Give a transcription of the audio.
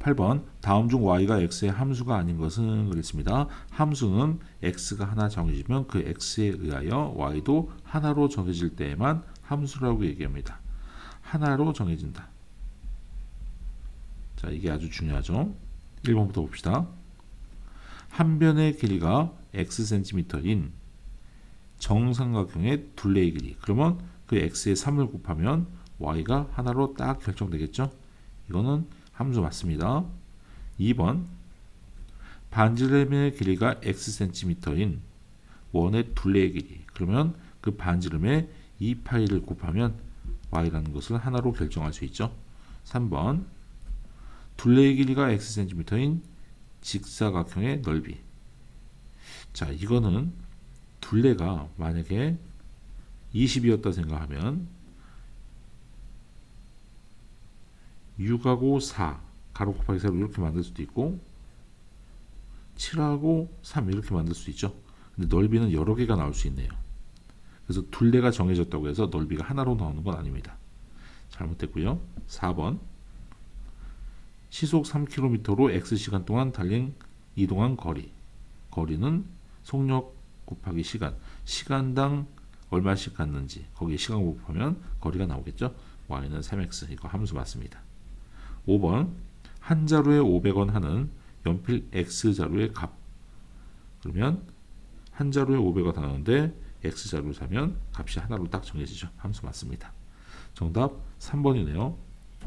8번 다음 중 y가 x의 함수가 아닌 것은 그랬습니다. 함수는 x가 하나 정해지면 그 x에 의하여 y도 하나로 정해질 때에만 함수라고 얘기합니다. 하나로 정해진다. 자, 이게 아주 중요하죠. 1번부터 봅시다. 한 변의 길이가 xcm인 정삼각형의 둘레의 길이. 그러면 그 x에 3을 곱하면 y가 하나로 딱 결정되겠죠? 이거는 함수 맞습니다. 2번 반지름의 길이가 xcm인 원의 둘레의 길이. 그러면 그 반지름에 2파이를 곱하면 y라는 것을 하나로 결정할 수 있죠. 3번 둘레의 길이가 xcm인 직사각형의 넓이. 자, 이거는 둘레가 만약에 20이었다 생각하면 6하고 4 가로 곱하기 4로 이렇게 만들 수도 있고 7하고 3 이렇게 만들 수 있죠. 근데 넓이는 여러 개가 나올 수 있네요. 그래서 둘레가 정해졌다고 해서 넓이가 하나로 나오는 건 아닙니다. 잘못됐고요. 4번 시속 3km로 x시간 동안 달린 이동한 거리 거리는 속력 곱하기 시간 시간당 얼마씩 갔는지 거기에 시간 곱하면 거리가 나오겠죠. y는 3x 이거 함수 맞습니다. 5번 한 자루에 500원 하는 연필 x 자루의 값 그러면 한 자루에 500원 하는데 x 자루 사면 값이 하나로 딱 정해지죠. 함수 맞습니다. 정답 3번이네요.